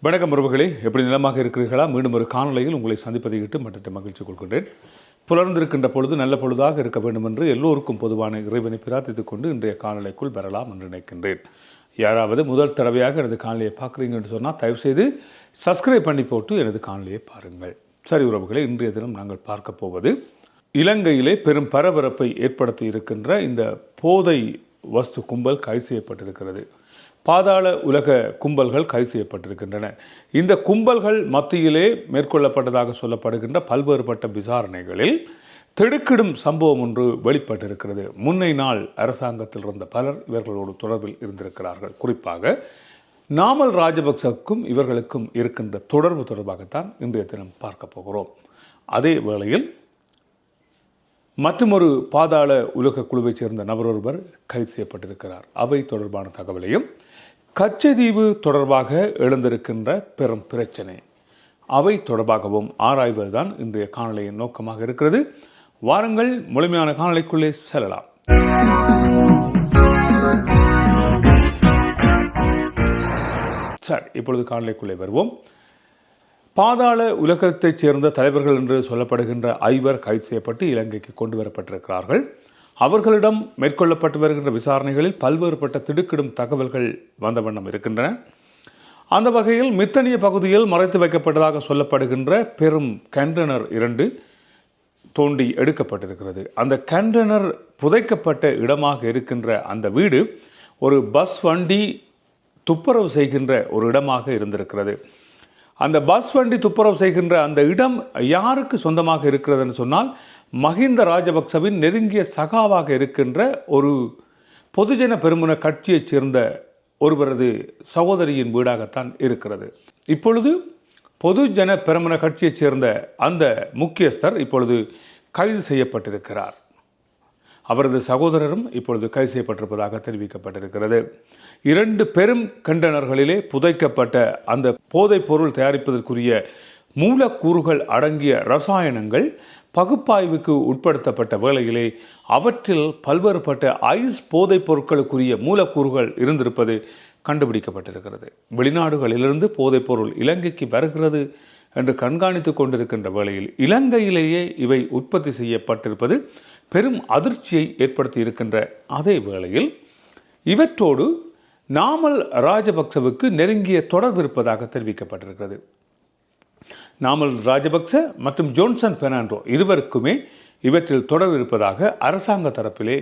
வணக்கம் உறவுகளே. எப்படி நிலமாக இருக்கிறீர்களா? மீண்டும் ஒரு காணொலியில் உங்களை சந்திப்பதை இட்டு மற்ற மகிழ்ச்சி கொள்கின்றேன். புலர்ந்திருக்கின்ற பொழுது நல்ல பொழுதாக இருக்க வேண்டும் என்று எல்லோருக்கும் பொதுவான இறைவனை பிரார்த்தித்துக் கொண்டு இன்றைய காணொலிக்குள் வரலாம் என்று நினைக்கின்றேன். யாராவது முதல் தடவையாக எனது காணொலியை பார்க்குறீங்கன்னு சொன்னால் தயவுசெய்து சப்ஸ்கிரைப் பண்ணி போட்டு எனது காணொலியை பாருங்கள். சரி உறவுகளை இன்றைய தினம் நாங்கள் பார்க்க போவது இலங்கையிலே பெரும் பரபரப்பை ஏற்படுத்தி இருக்கின்ற இந்த போதை வஸ்து கும்பல் கைது செய்யப்பட்டிருக்கிறது. பாதாள உலக கும்பல்கள் கைது செய்யப்பட்டிருக்கின்றன. இந்த கும்பல்கள் மத்தியிலே மேற்கொள்ளப்பட்டதாக சொல்லப்படுகின்ற பல்வேறுபட்ட விசாரணைகளில் திடுக்கிடும் சம்பவம் ஒன்று வெளிப்பட்டிருக்கிறது. முன்னை நாள் அரசாங்கத்தில் இருந்த பலர் இவர்களோடு தொடர்பில் இருந்திருக்கிறார்கள். குறிப்பாக நாமல் ராஜபக்சவுக்கும் இவர்களுக்கும் இருக்கின்ற தொடர்பு தொடர்பாகத்தான் இன்றைய தினம் பார்க்க போகிறோம். அதே வேளையில் மற்றுமொரு பாதாள உலக குழுவைச் சேர்ந்த நபர் ஒருவர் கைது செய்யப்பட்டிருக்கிறார். அவை தொடர்பான தகவலையும் கச்சதீவு தொடர்பாக எழுந்திருக்கின்ற பெரும் பிரச்சனை. அவை தொடர்பாகவும் ஆராய்வதுதான் இன்றைய காணொலியின் நோக்கமாக இருக்கிறது. வாருங்கள் முழுமையான காணொலிக்குள்ளே செல்லலாம். சார் இப்பொழுது காணொலிக்குள்ளே வருவோம். பாதாள உலகத்தைச் சேர்ந்த தலைவர்கள் என்று சொல்லப்படுகின்ற ஐவர் கைது செய்யப்பட்டு இலங்கைக்கு கொண்டு வரப்பட்டிருக்கிறார்கள். அவர்களிடம் மேற்கொள்ளப்பட்டு வருகின்ற விசாரணைகளில் பல்வேறுபட்ட திடுக்கிடும் தகவல்கள் வந்த வண்ணம் இருக்கின்றன. அந்த வகையில் மித்தனிய பகுதியில் மறைத்து வைக்கப்பட்டதாக சொல்லப்படுகின்ற பெரும் கண்டனர் இரண்டு தோண்டி எடுக்கப்பட்டிருக்கிறது. அந்த கண்டனர் புதைக்கப்பட்ட இடமாக இருக்கின்ற அந்த வீடு ஒரு பஸ் வண்டி துப்புரவு செய்கின்ற ஒரு இடமாக இருந்திருக்கிறது. அந்த பஸ் வண்டி துப்புரவு செய்கின்ற அந்த இடம் யாருக்கு சொந்தமாக இருக்கிறதுன்னு சொன்னால் மஹிந்த ராஜபக்சவின் நெருங்கிய சகாவாக இருக்கின்ற ஒரு பொதுஜன பெருமுன கட்சியைச் சேர்ந்த ஒருவரது சகோதரியின் வீடாகத்தான் இருக்கிறது. இப்பொழுது பொதுஜன பெருமுன கட்சியைச் சேர்ந்த அந்த முக்கியஸ்தர் இப்பொழுது கைது செய்யப்பட்டிருக்கிறார். அவரது சகோதரரும் இப்பொழுது கைது செய்யப்பட்டிருப்பதாக தெரிவிக்கப்பட்டிருக்கிறது. இரண்டு பெரும் கண்டனர்களிலே புதைக்கப்பட்ட அந்த போதைப் பொருள் தயாரிப்பதற்குரிய மூலக்கூறுகள் அடங்கிய ரசாயனங்கள் பகுப்பாய்வுக்கு உட்படுத்தப்பட்ட வேளையிலே அவற்றில் பல்வேறுபட்ட ஐஸ் போதைப் பொருட்களுக்குரிய மூலக்கூறுகள் இருந்திருப்பது கண்டுபிடிக்கப்பட்டிருக்கிறது. வெளிநாடுகளிலிருந்து போதைப் பொருள் இலங்கைக்கு வருகிறது என்று கண்காணித்து கொண்டிருக்கின்ற வேளையில் இலங்கையிலேயே இவை உற்பத்தி செய்யப்பட்டிருப்பது பெரும் அதிர்ச்சியை ஏற்படுத்தி இருக்கின்ற அதே வேளையில் இவற்றோடு நாமல் ராஜபக்சவுக்கு நெருங்கிய தொடர்பு இருப்பதாக தெரிவிக்கப்பட்டிருக்கிறது. நாமல் ராஜபக்ச மற்றும் ஜோன்சன் பெர்னாண்டோ இருவருக்குமே இவற்றில் தொடர்பு இருப்பதாக அரசாங்க தரப்பிலே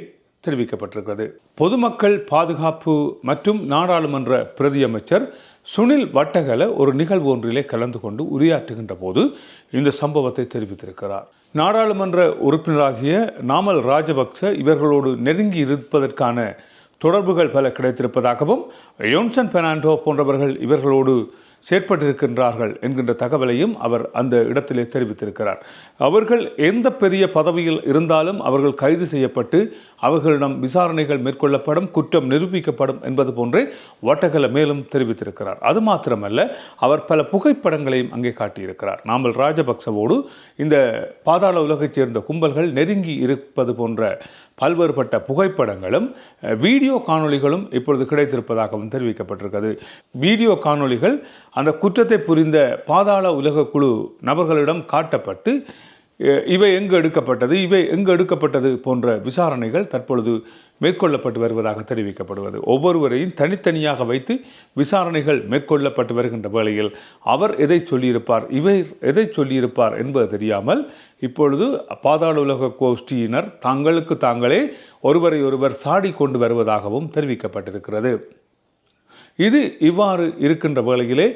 தெரிவிக்கப்பட்டிருக்கிறது. பொதுமக்கள் பாதுகாப்பு மற்றும் நாடாளுமன்ற பிரதியமைச்சர் சுனில் வட்டகல ஒரு நிகழ்வு ஒன்றிலே கலந்து கொண்டு உரையாற்றுகின்ற போது இந்த சம்பவத்தை தெரிவித்திருக்கிறார். நாடாளுமன்ற உறுப்பினராகிய நாமல் ராஜபக்ச இவர்களோடு நெருங்கி இருப்பதற்கான தொடர்புகள் பல கிடைத்திருப்பதாகவும் யோன்சன் பெர்னாண்டோ போன்றவர்கள் இவர்களோடு செயற்பட்டிருக்கின்றார்கள் என்கின்ற தகவலையும் அவர் அந்த இடத்திலே தெரிவித்திருக்கிறார். அவர்கள் எந்த பெரிய பதவியில் இருந்தாலும் அவர்கள் கைது செய்யப்பட்டு அவர்களிடம் விசாரணைகள் மேற்கொள்ளப்படும் குற்றம் நிரூபிக்கப்படும் என்பது போன்றே வட்டகல மேலும் தெரிவித்திருக்கிறார். அது மாத்திரமல்ல அவர் பல புகைப்படங்களையும் அங்கே காட்டியிருக்கிறார். நாமல் ராஜபக்சவோடு இந்த பாதாள உலகைச் சேர்ந்த கும்பல்கள் நெருங்கி இருப்பது போன்ற பல்வேறுபட்ட புகைப்படங்களும் வீடியோ காணொளிகளும் இப்பொழுது கிடைத்திருப்பதாகவும் தெரிவிக்கப்பட்டிருக்கிறது. வீடியோ காணொளிகள் அந்த குற்றத்தை புரிந்த பாதாள உலக குழு நபர்களிடம் காட்டப்பட்டு இவை எங்கு எடுக்கப்பட்டது? இவை எங்கு எடுக்கப்பட்டது போன்ற விசாரணைகள் தற்பொழுது மேற்கொள்ளப்பட்டு வருவதாக தெரிவிக்கப்படுவது. ஒவ்வொருவரையும் தனித்தனியாக வைத்து விசாரணைகள் மேற்கொள்ளப்பட்டு வருகின்ற வேளையில் அவர் எதை சொல்லியிருப்பார்? இவை எதை சொல்லியிருப்பார் என்பது தெரியாமல் இப்பொழுது பாதாள உலக கோஷ்டியினர் தங்களுக்கு தாங்களே ஒருவரை ஒருவர் சாடி கொண்டு வருவதாகவும் தெரிவிக்கப்பட்டிருக்கிறது. இது இவ்வாறு இருக்கின்ற வேளையிலே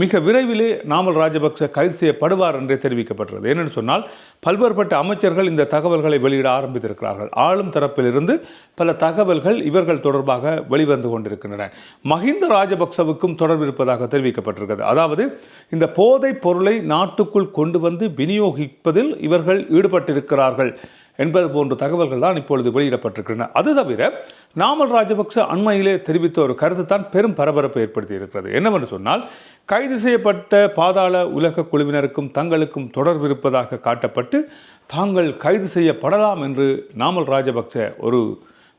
மிக விரைவிலே நாமல் ராஜபக்ச கைது செய்யப்படுவார் என்றே தெரிவிக்கப்பட்டது ஏனென்று சொன்னால் பல்வேறுபட்ட அமைச்சர்கள் இந்த தகவல்களை வெளியிட ஆரம்பித்திருக்கிறார்கள். ஆளும் தரப்பிலிருந்து பல தகவல்கள் இவர்கள் தொடர்பாக வெளிவந்து கொண்டிருக்கின்றன. மஹிந்த ராஜபக்சவுக்கும் தொடர்பு இருப்பதாக தெரிவிக்கப்பட்டிருக்கிறது. அதாவது இந்த போதைப் பொருளை நாட்டுக்குள் கொண்டு வந்து விநியோகிப்பதில் இவர்கள் ஈடுபட்டிருக்கிறார்கள். என்பது போன்ற தகவல்கள் தான் இப்பொழுது வெளியிடப்பட்டிருக்கின்றன. அது தவிர நாமல் ராஜபக்ச அண்மையிலே தெரிவித்த ஒரு கருத்து தான் பெரும் பரபரப்பை ஏற்படுத்தி இருக்கிறது. என்னவென்று சொன்னால் கைது செய்யப்பட்ட பாதாள உலக குழுவினருக்கும் தங்களுக்கும் தொடர்பு இருப்பதாக காட்டப்பட்டு தாங்கள் கைது செய்யப்படலாம் என்று நாமல் ராஜபக்ச ஒரு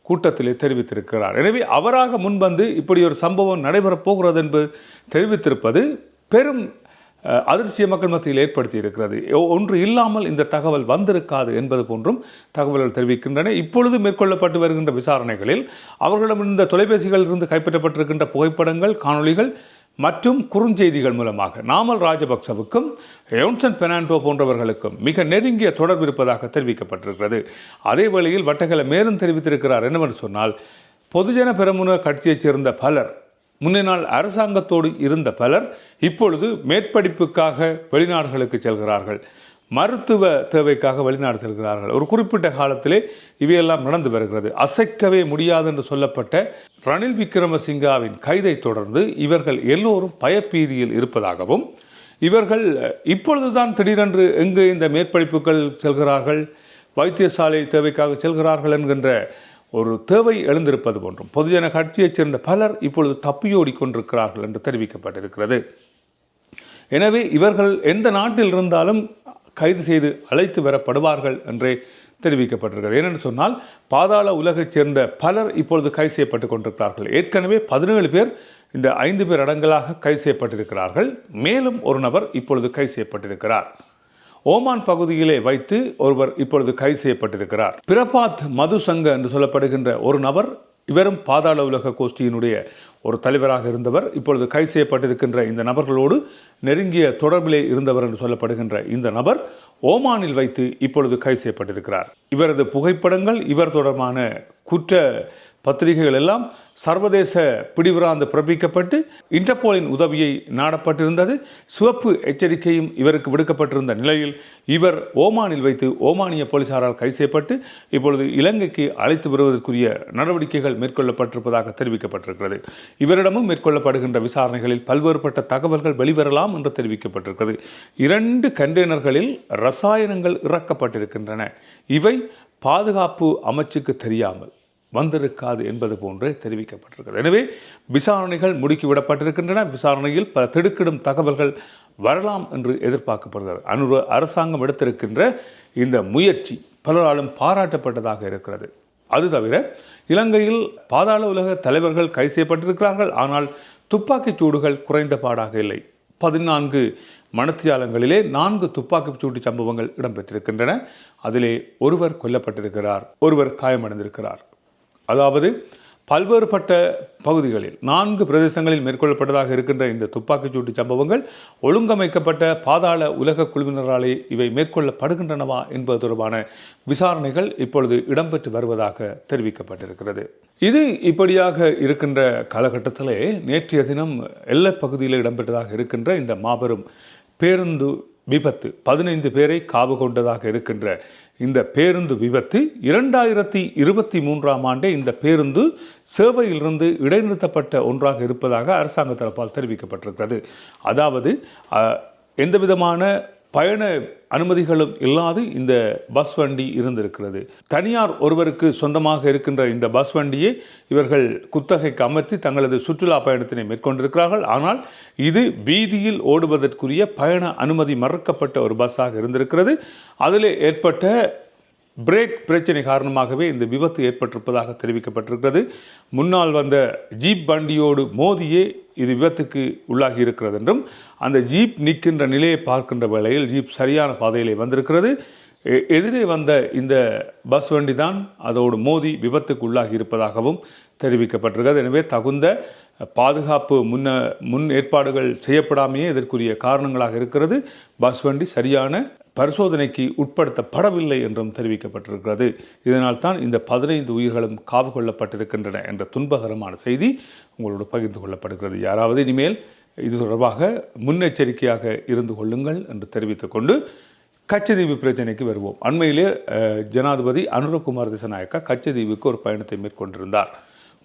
கூட்டத்திலே தெரிவித்திருக்கிறார். எனவே அவராக முன்வந்து இப்படி ஒரு சம்பவம் நடைபெறப் போகிறது என்பது தெரிவித்திருப்பது பெரும் அதிர்ச்சியை மக்கள் மத்தியில் ஏற்படுத்தி இருக்கிறது ஒன்று இல்லாமல் இந்த தகவல் வந்திருக்காது என்பது போன்றும் தகவல்கள் தெரிவிக்கின்றன. இப்பொழுது மேற்கொள்ளப்பட்டு வருகின்ற விசாரணைகளில் அவர்களிடம் இருந்த தொலைபேசிகளில் இருந்து கைப்பற்றப்பட்டிருக்கின்ற புகைப்படங்கள் காணொளிகள் மற்றும் குறுஞ்செய்திகள் மூலமாக நாமல் ராஜபக்சவுக்கும் யோன்சன் பெர்னாண்டோ போன்றவர்களுக்கும் மிக நெருங்கிய தொடர்பு இருப்பதாக தெரிவிக்கப்பட்டிருக்கிறது. அதே வேளையில் வட்டக்கல மேலும் தெரிவித்திருக்கிறார் என்னவென்று சொன்னால் பொதுஜன பெருமுன கட்சியைச் சேர்ந்த பலர் முன்னே நாள் அரசாங்கத்தோடு இருந்த பலர் இப்பொழுது மேற்படிப்புக்காக வெளிநாடுகளுக்கு செல்கிறார்கள். மருத்துவ தேவைக்காக வெளிநாடு செல்கிறார்கள். ஒரு குறிப்பிட்ட காலத்திலே இவையெல்லாம் நடந்து வருகிறது. அசைக்கவே முடியாது என்று சொல்லப்பட்ட ரணில் விக்ரமசிங்காவின் கைதை தொடர்ந்து இவர்கள் எல்லோரும் பயப்பீதியில் இருப்பதாகவும் இவர்கள் இப்பொழுதுதான் திடீரென்று எங்கு இந்த மேற்படிப்புகள் செல்கிறார்கள் வைத்தியசாலை தேவைக்காக செல்கிறார்கள் என்கின்ற ஒரு தேவை எழுந்திருப்பது போன்றும். பொதுஜன கட்சியைச் சேர்ந்த பலர் இப்பொழுது தப்பியோடி கொண்டிருக்கிறார்கள் என்று தெரிவிக்கப்பட்டிருக்கிறது. எனவே இவர்கள் எந்த நாட்டில் இருந்தாலும் கைது செய்து அழைத்து வரப்படுவார்கள் என்றே தெரிவிக்கப்பட்டிருக்கிறது. ஏனென்று சொன்னால் பாதாள உலகைச் சேர்ந்த பலர் இப்பொழுது கைது செய்யப்பட்டு கொண்டிருக்கிறார்கள். ஏற்கனவே பதினேழு பேர் இந்த ஐந்து பேர் அடங்கலாக கைது செய்யப்பட்டிருக்கிறார்கள். மேலும் ஒரு நபர் இப்பொழுது கைது செய்யப்பட்டிருக்கிறார். ஓமான் பகுதியிலே வைத்து ஒருவர் இப்பொழுது கைது செய்யப்பட்டிருக்கிறார். பிரபாத் மது சங்க என்று சொல்லப்படுகின்ற ஒரு நபர் இவரும் பாதாள உலக கோஷ்டியினுடைய ஒரு தலைவராக இருந்தவர் இப்பொழுது கைது செய்யப்பட்டிருக்கின்ற இந்த நபர்களோடு நெருங்கிய தொடர்பிலே இருந்தவர் என்று சொல்லப்படுகின்ற இந்த நபர் ஓமானில் வைத்து இப்பொழுது கைது செய்யப்பட்டிருக்கிறார். இவரது புகைப்படங்கள் இவர் தொடர்பான குற்ற பத்திரிகைகள் எல்லாம் சர்வதேச பிடிவிராந்து பிறப்பிக்கப்பட்டு இன்டர்போலின் உதவியை நாடப்பட்டிருந்தது. சிவப்பு எச்சரிக்கையும் இவருக்கு விடுக்கப்பட்டிருந்த நிலையில் இவர் ஓமானில் வைத்து ஓமானிய போலீசாரால் கைது செய்யப்பட்டு இப்பொழுது இலங்கைக்கு அழைத்து வருவதற்குரிய நடவடிக்கைகள் மேற்கொள்ளப்பட்டிருப்பதாக தெரிவிக்கப்பட்டிருக்கிறது. இவரிடமும் மேற்கொள்ளப்படுகின்ற விசாரணைகளில் பல்வேறுபட்ட தகவல்கள் வெளிவரலாம் என்று தெரிவிக்கப்பட்டிருக்கிறது. இரண்டு கண்டெய்னர்களில் ரசாயனங்கள் இறக்கப்பட்டிருக்கின்றன. இவை பாதுகாப்பு அமைச்சுக்கு தெரியாமல். வந்திருக்காது என்பது போன்று தெரிவிக்கப்பட்டிருக்கிறது. எனவே விசாரணைகள் முடுக்கிவிடப்பட்டிருக்கின்றன. விசாரணையில் பல திடுக்கிடும் தகவல்கள் வரலாம் என்று எதிர்பார்க்கப்படுகிறது. அனு அரசாங்கம் எடுத்திருக்கின்ற இந்த முயற்சி பலராலும் பாராட்டப்பட்டதாக இருக்கிறது. அது தவிர இலங்கையில் பாதாள உலக தலைவர்கள் கை செய்யப்பட்டிருக்கிறார்கள். ஆனால் துப்பாக்கிச் சூடுகள் குறைந்த பாடாக இல்லை. பதினான்கு மணத்தியாலங்களிலே நான்கு துப்பாக்கிச் சூட்டு சம்பவங்கள் இடம்பெற்றிருக்கின்றன. அதிலே ஒருவர் கொல்லப்பட்டிருக்கிறார். ஒருவர் காயமடைந்திருக்கிறார். அதாவது பல்வேறுபட்ட பகுதிகளில் நான்கு பிரதேசங்களில் மேற்கொள்ளப்பட்டதாக இருக்கின்ற இந்த துப்பாக்கிச்சூட்டு சம்பவங்கள் ஒழுங்கமைக்கப்பட்ட பாதாள உலக குழுவினராலே இவை மேற்கொள்ளப்படுகின்றனவா என்பது தொடர்பான விசாரணைகள் இப்பொழுது இடம்பெற்று வருவதாக தெரிவிக்கப்பட்டிருக்கிறது. இது இப்படியாக இருக்கின்ற காலகட்டத்திலே நேற்றைய தினம் எல்லை பகுதியில் இடம்பெற்றதாக இருக்கின்ற இந்த மாபெரும் பேருந்து விபத்து. பதினைந்து பேரை காவு கொண்டதாக இருக்கின்ற இந்த பேருந்து விபத்து இரண்டாயிரத்தி இருபத்தி மூன்றாம் ஆண்டே இந்த பேருந்து சேவையிலிருந்து இடைநிறுத்தப்பட்ட ஒன்றாக இருப்பதாக அரசாங்க தரப்பால் தெரிவிக்கப்பட்டிருக்கிறது. அதாவது எந்த விதமான பயண அனுமதிகளும் இல்லாது இந்த பஸ் வண்டி இருந்திருக்கிறது. தனியார் ஒருவருக்கு சொந்தமாக இருக்கின்ற இந்த பஸ் வண்டியை இவர்கள் குத்தகைக்கு அமர்த்தி தங்களது சுற்றுலா பயணத்தினை மேற்கொண்டிருக்கிறார்கள். ஆனால் இது வீதியில் ஓடுவதற்குரிய பயண அனுமதி மறுக்கப்பட்ட ஒரு பஸ்ஸாக இருந்திருக்கிறது. அதில் ஏற்பட்ட பிரேக் பிரச்சனை காரணமாகவே இந்த விபத்து ஏற்பட்டிருப்பதாக தெரிவிக்கப்பட்டிருக்கிறது. முன்னால் வந்த ஜீப் வண்டியோடு மோதியே இது விபத்துக்கு உள்ளாகி இருக்கிறது என்றும் அந்த ஜீப் நிற்கின்ற நிலையை பார்க்கின்ற வேளையில் ஜீப் சரியான பாதையிலே வந்திருக்கிறது. எ- எதிரே வந்த இந்த பஸ் வண்டி தான் அதோடு மோதி விபத்துக்கு உள்ளாகி இருப்பதாகவும் தெரிவிக்கப்பட்டிருக்கிறது. எனவே தகுந்த பாதுகாப்பு முன்ன முன் ஏற்பாடுகள் செய்யப்படாமையே இதற்குரிய காரணங்களாக இருக்கிறது. பஸ் வண்டி சரியான பரிசோதனைக்கு உட்படுத்தப்படவில்லை என்றும் தெரிவிக்கப்பட்டிருக்கிறது. இதனால் தான் இந்த பதினைந்து உயிர்களும் காவு கொள்ளப்பட்டிருக்கின்றன என்ற துன்பகரமான செய்தி உங்களோடு பகிர்ந்து கொள்ளப்படுகிறது. யாராவது இனிமேல் இது தொடர்பாக முன்னெச்சரிக்கையாக இருந்து கொள்ளுங்கள் என்று தெரிவித்துக்கொண்டு கச்சதீவு பிரச்சனைக்கு வருவோம். அண்மையிலே ஜனாதிபதி அனுரகுமார் திசநாயக்கா கச்சதீவுக்கு ஒரு பயணத்தை மேற்கொண்டிருந்தார்.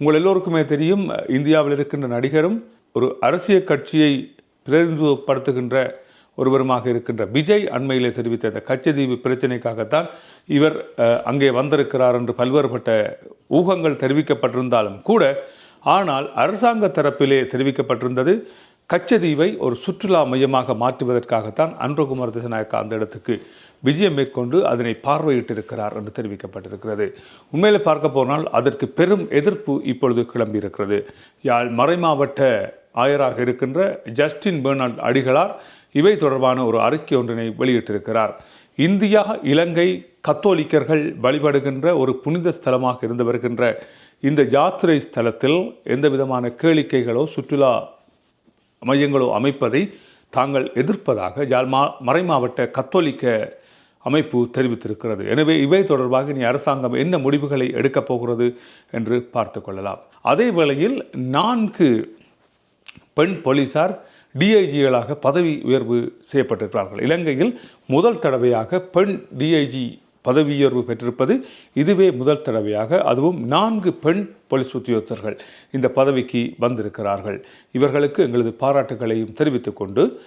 உங்கள் எல்லோருக்குமே தெரியும் இந்தியாவில் இருக்கின்ற நடிகரும் ஒரு அரசியல் கட்சியை பிரதிநிதித்துவப்படுத்துகின்ற ஒருவருமாக இருக்கின்ற விஜய் அண்மையிலே தெரிவித்த இந்த கச்சதீவு பிரச்சனைக்காகத்தான் இவர் அங்கே வந்திருக்கிறார் என்று பல்வேறுபட்ட ஊகங்கள் தெரிவிக்கப்பட்டிருந்தாலும் கூட ஆனால் அரசாங்க தரப்பிலே தெரிவிக்கப்பட்டிருந்தது கச்சதீவை ஒரு சுற்றுலா மையமாக மாற்றுவதற்காகத்தான் அன்றகுமார் திசநாயக்கா அந்த இடத்துக்கு விஜயம் மேற்கொண்டு அதனை பார்வையிட்டிருக்கிறார் என்று தெரிவிக்கப்பட்டிருக்கிறது. உண்மையில் பார்க்க போனால் அதற்கு பெரும் எதிர்ப்பு இப்பொழுது கிளம்பியிருக்கிறது. யாழ் மறைமாவட்ட ஆயராக இருக்கின்ற ஜஸ்டின் பெர்னால்ட் அடிகளார் இவை தொடர்பான ஒரு அறிக்கை ஒன்றினை வெளியிட்டிருக்கிறார். இந்தியா இலங்கை கத்தோலிக்கர்கள் வழிபடுகின்ற ஒரு புனித ஸ்தலமாக இருந்து வருகின்ற இந்த ஜாத்திரை ஸ்தலத்தில் எந்த விதமான கேளிக்கைகளோ சுற்றுலா மையங்களோ அமைப்பதை தாங்கள் எதிர்ப்பதாக ஜாழ் மா மறைமாவட்ட கத்தோலிக்க அமைப்பு தெரிவித்திருக்கிறது. எனவே இவை தொடர்பாக இனி அரசாங்கம் என்ன முடிவுகளை எடுக்கப் போகிறது என்று பார்த்து கொள்ளலாம். அதே வேளையில் நான்கு பெண் போலீசார் டிஐஜிகளாக பதவி உயர்வு செய்யப்பட்டிருக்கிறார்கள். இலங்கையில் முதல் தடவையாக பெண் டிஐஜி பதவி உயர்வு பெற்றிருப்பது இதுவே முதல் தடவையாக. அதுவும் நான்கு பெண் போலீஸ் உத்தியோகத்தர்கள் இந்த பதவிக்கு வந்திருக்கிறார்கள். இவர்களுக்கு எங்களது பாராட்டுகளையும் தெரிவித்துக் கொண்டு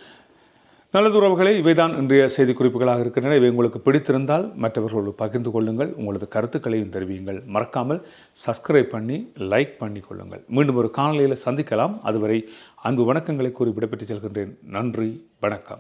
நல்லது உறவுகளை இவைதான் இன்றைய செய்தி குறிப்புகளாக இருக்கின்றன. இவை உங்களுக்கு பிடித்திருந்தால் மற்றவர்களோடு பகிர்ந்து கொள்ளுங்கள். உங்களது கருத்துக்களையும் தெரிவியுங்கள். மறக்காமல் சப்ஸ்கிரைப் பண்ணி லைக் பண்ணி கொள்ளுங்கள். மீண்டும் ஒரு காணொலியில் சந்திக்கலாம். அதுவரை அன்பு வணக்கங்களை கூறி விடைபெற்று செல்கின்றேன். நன்றி வணக்கம்.